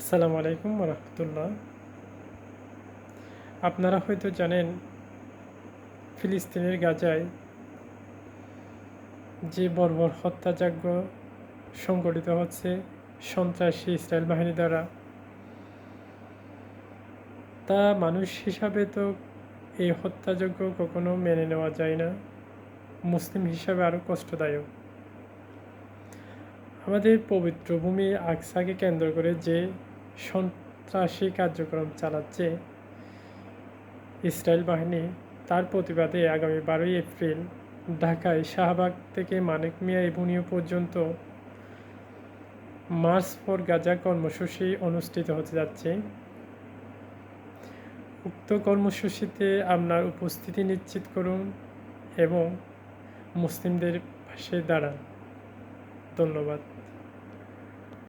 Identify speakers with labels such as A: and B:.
A: আসসালামু আলাইকুম রহমতুল্লাহ আপনারা হয়তো জানেন, ফিলিস্তিনের গাজায় যে বর্বর হত্যাযজ্ঞ সংগঠিত হচ্ছে সন্ত্রাসী ইসরায়েল বাহিনী দ্বারা, তা মানুষ হিসাবে তো এই হত্যাযজ্ঞ কখনো মেনে নেওয়া যায় না। মুসলিম হিসাবে আরও কষ্টদায়ক। আমাদের পবিত্র ভূমি আকসাকে কেন্দ্র করে যে সন্ত্রাসী কার্যক্রম চালাচ্ছে ইসরায়েল বাহিনী। তার প্রতিবাদে আগামী বারোই এপ্রিল ঢাকায় শাহবাগ থেকে মানিক মিয়া এভিনিউ পর্যন্ত মার্চ ফর গাজা কর্মসূচি অনুষ্ঠিত হতে যাচ্ছে। উক্ত কর্মসূচিতে আপনার উপস্থিতি নিশ্চিত করুন এবং মুসলিমদের পাশে দাঁড়ান। ধন্যবাদ।